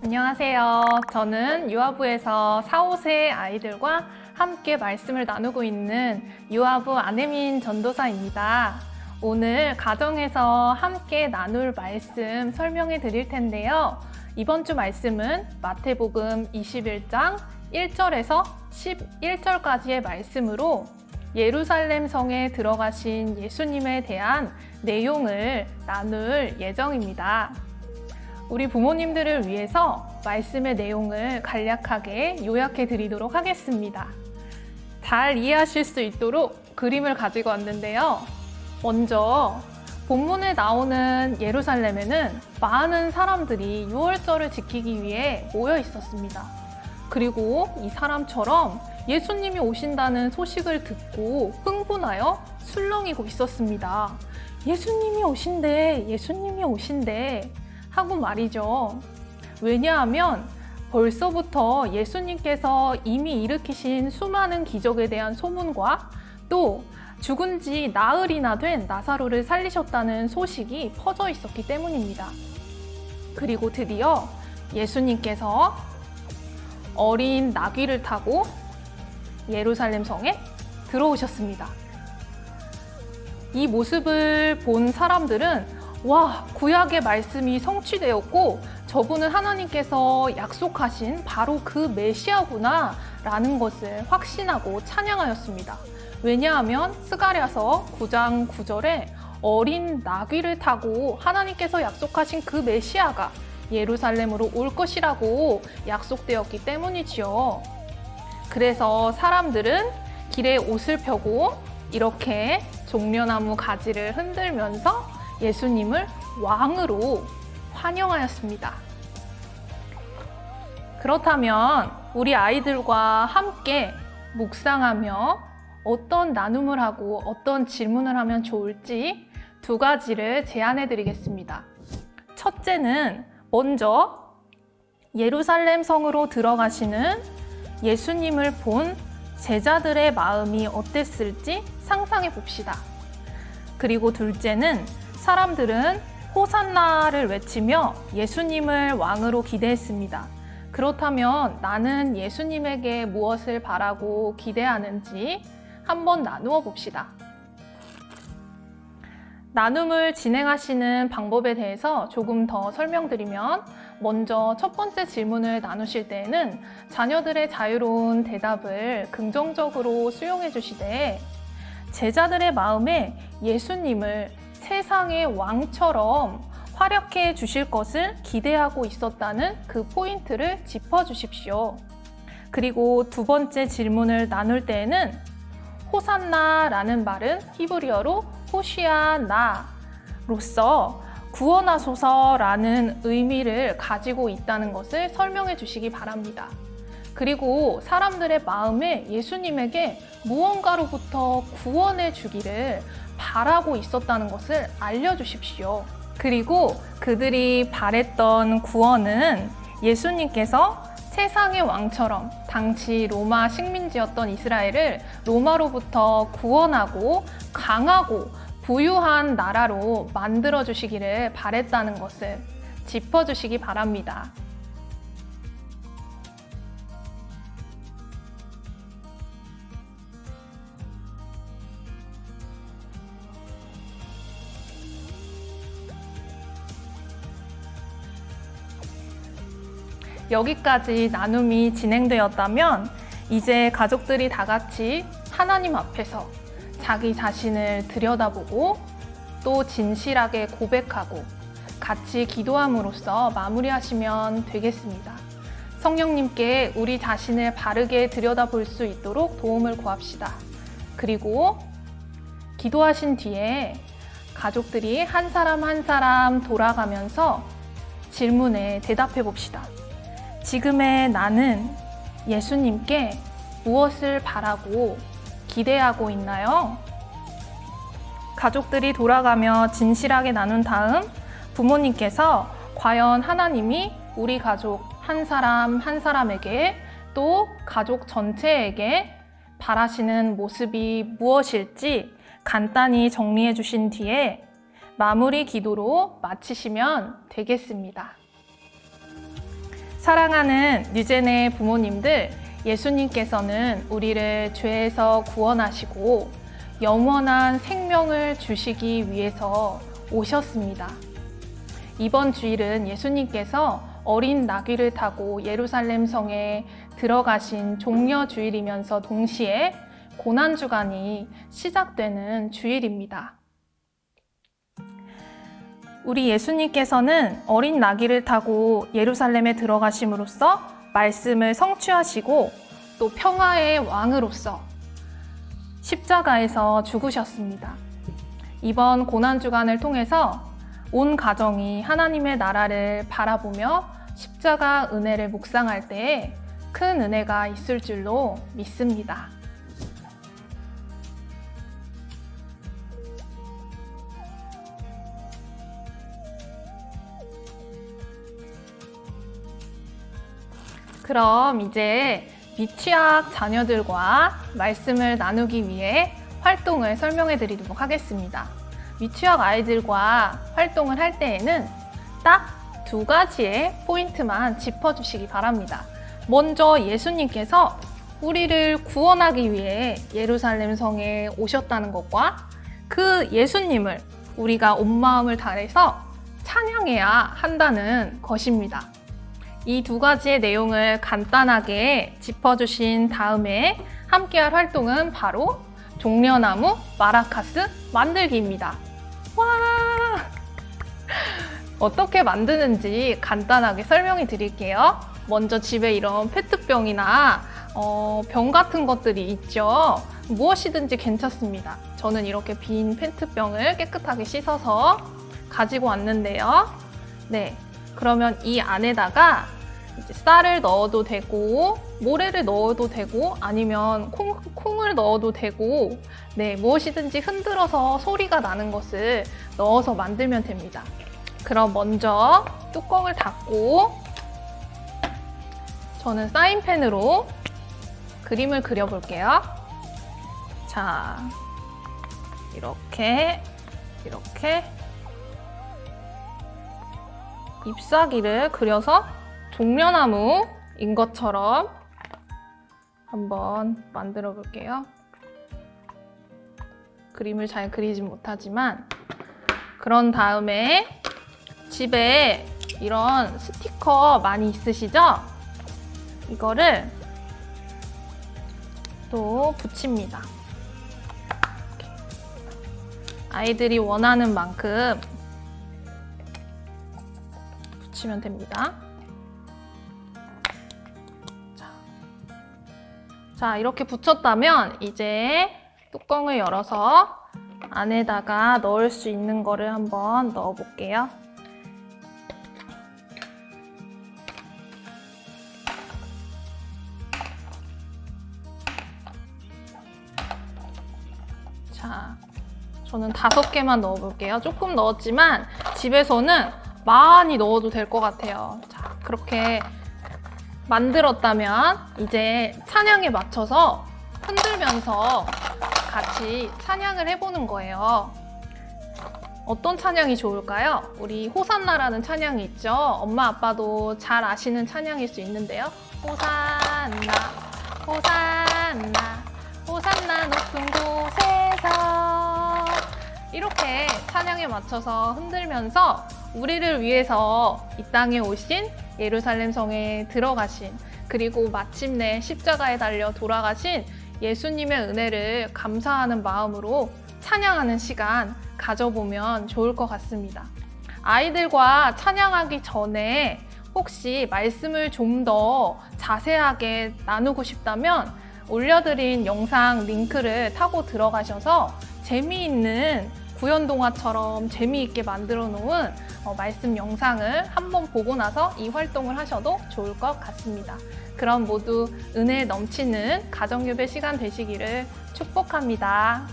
안녕하세요. 저는 유아부에서 4, 5세 아이들과 함께 말씀을 나누고 있는 유아부 안혜민 전도사입니다. 오늘 가정에서 함께 나눌 말씀 설명해 드릴 텐데요. 이번 주 말씀은 마태복음 21장 1절에서 11절까지의 말씀으로 예루살렘 성에 들어가신 예수님에 대한 내용을 나눌 예정입니다. 우리 부모님들을 위해서 말씀의 내용을 간략하게 요약해 드리도록 하겠습니다. 잘 이해하실 수 있도록 그림을 가지고 왔는데요. 먼저 본문에 나오는 예루살렘에는 많은 사람들이 6월절을 지키기 위해 모여 있었습니다. 그리고 이 사람처럼 예수님이 오신다는 소식을 듣고 흥분하여 술렁이고 있었습니다. 예수님이 오신대, 예수님이 오신대 하고 말이죠. 왜냐하면 벌써부터 예수님께서 이미 일으키신 수많은 기적에 대한 소문과 또 죽은 지 나흘이나 된 나사로를 살리셨다는 소식이 퍼져 있었기 때문입니다. 그리고 드디어 예수님께서 어린 나귀를 타고 예루살렘 성에 들어오셨습니다. 이 모습을 본 사람들은 와, 구약의 말씀이 성취되었고 저분은 하나님께서 약속하신 바로 그 메시아구나 라는 것을 확신하고 찬양하였습니다. 왜냐하면 스가랴서 9장 9절에 어린 나귀를 타고 하나님께서 약속하신 그 메시아가 예루살렘으로 올 것이라고 약속되었기 때문이지요. 그래서 사람들은 길에 옷을 펴고 이렇게 종려나무 가지를 흔들면서 예수님을 왕으로 환영하였습니다. 그렇다면 우리 아이들과 함께 묵상하며 어떤 나눔을 하고 어떤 질문을 하면 좋을지 두 가지를 제안해 드리겠습니다. 첫째는 먼저 예루살렘 성으로 들어가시는 예수님을 본 제자들의 마음이 어땠을지 상상해 봅시다. 그리고 둘째는 사람들은 호산나를 외치며 예수님을 왕으로 기대했습니다. 그렇다면 나는 예수님에게 무엇을 바라고 기대하는지 한번 나누어 봅시다. 나눔을 진행하시는 방법에 대해서 조금 더 설명드리면 먼저 첫 번째 질문을 나누실 때에는 자녀들의 자유로운 대답을 긍정적으로 수용해 주시되 제자들의 마음에 예수님을 세상의 왕처럼 활약해 주실 것을 기대하고 있었다는 그 포인트를 짚어 주십시오. 그리고 두 번째 질문을 나눌 때에는 호산나라는 말은 히브리어로 호시아나로서 구원하소서라는 의미를 가지고 있다는 것을 설명해 주시기 바랍니다. 그리고 사람들의 마음에 예수님에게 무언가로부터 구원해 주기를 바라고 있었다는 것을 알려주십시오. 그리고 그들이 바랬던 구원은 예수님께서 세상의 왕처럼 당시 로마 식민지였던 이스라엘을 로마로부터 구원하고 강하고 부유한 나라로 만들어 주시기를 바랬다는 것을 짚어 주시기 바랍니다. 여기까지 나눔이 진행되었다면 이제 가족들이 다 같이 하나님 앞에서 자기 자신을 들여다보고 또 진실하게 고백하고 같이 기도함으로써 마무리하시면 되겠습니다. 성령님께 우리 자신을 바르게 들여다볼 수 있도록 도움을 구합시다. 그리고 기도하신 뒤에 가족들이 한 사람 한 사람 돌아가면서 질문에 대답해 봅시다. 지금의 나는 예수님께 무엇을 바라고 기대하고 있나요? 가족들이 돌아가며 진실하게 나눈 다음 부모님께서 과연 하나님이 우리 가족 한 사람 한 사람에게 또 가족 전체에게 바라시는 모습이 무엇일지 간단히 정리해 주신 뒤에 마무리 기도로 마치시면 되겠습니다. 사랑하는 뉴제네 부모님들, 예수님께서는 우리를 죄에서 구원하시고 영원한 생명을 주시기 위해서 오셨습니다. 이번 주일은 예수님께서 어린 나귀를 타고 예루살렘 성에 들어가신 종려 주일이면서 동시에 고난 주간이 시작되는 주일입니다. 우리 예수님께서는 어린 나귀를 타고 예루살렘에 들어가심으로써 말씀을 성취하시고 또 평화의 왕으로서 십자가에서 죽으셨습니다. 이번 고난 주간을 통해서 온 가정이 하나님의 나라를 바라보며 십자가 은혜를 묵상할 때에 큰 은혜가 있을 줄로 믿습니다. 그럼 이제 미취학 자녀들과 말씀을 나누기 위해 활동을 설명해 드리도록 하겠습니다. 미취학 아이들과 활동을 할 때에는 딱 두 가지의 포인트만 짚어주시기 바랍니다. 먼저 예수님께서 우리를 구원하기 위해 예루살렘 성에 오셨다는 것과 그 예수님을 우리가 온 마음을 다해서 찬양해야 한다는 것입니다. 이 두 가지의 내용을 간단하게 짚어주신 다음에 함께할 활동은 바로 종려나무 마라카스 만들기입니다. 와! 어떻게 만드는지 간단하게 설명해 드릴게요. 먼저 집에 이런 페트병이나 어, 병 같은 것들이 있죠. 무엇이든지 괜찮습니다. 저는 이렇게 빈 페트병을 깨끗하게 씻어서 가지고 왔는데요. 네. 그러면 이 안에다가 쌀을 넣어도 되고, 모래를 넣어도 되고, 아니면 콩, 콩을 넣어도 되고, 네, 무엇이든지 흔들어서 소리가 나는 것을 넣어서 만들면 됩니다. 그럼 먼저 뚜껑을 닫고, 저는 사인펜으로 그림을 그려볼게요. 자, 이렇게, 이렇게 잎사귀를 그려서 종려나무인 것처럼 한번 만들어 볼게요. 그림을 잘 그리진 못하지만 그런 다음에 집에 이런 스티커 많이 있으시죠? 이거를 또 붙입니다. 아이들이 원하는 만큼 붙이면 됩니다. 자, 자, 이렇게 붙였다면 이제 뚜껑을 열어서 안에다가 넣을 수 있는 거를 한번 넣어 볼게요. 자, 저는 다섯 개만 넣어 볼게요. 조금 넣었지만 집에서는 많이 넣어도 될 것 같아요. 자, 그렇게 만들었다면 이제 찬양에 맞춰서 흔들면서 같이 찬양을 해보는 거예요. 어떤 찬양이 좋을까요? 우리 호산나라는 찬양이 있죠. 엄마 아빠도 잘 아시는 찬양일 수 있는데요. 호산나, 호산나, 호산나 높은 곳에서 이렇게 찬양에 맞춰서 흔들면서 우리를 위해서 이 땅에 오신 예루살렘 성에 들어가신 그리고 마침내 십자가에 달려 돌아가신 예수님의 은혜를 감사하는 마음으로 찬양하는 시간 가져보면 좋을 것 같습니다. 아이들과 찬양하기 전에 혹시 말씀을 좀 더 자세하게 나누고 싶다면 올려드린 영상 링크를 타고 들어가셔서 재미있는 구연동화처럼 재미있게 만들어 놓은 어, 말씀 영상을 한번 보고 나서 이 활동을 하셔도 좋을 것 같습니다. 그럼 모두 은혜 넘치는 가정예배 시간 되시기를 축복합니다.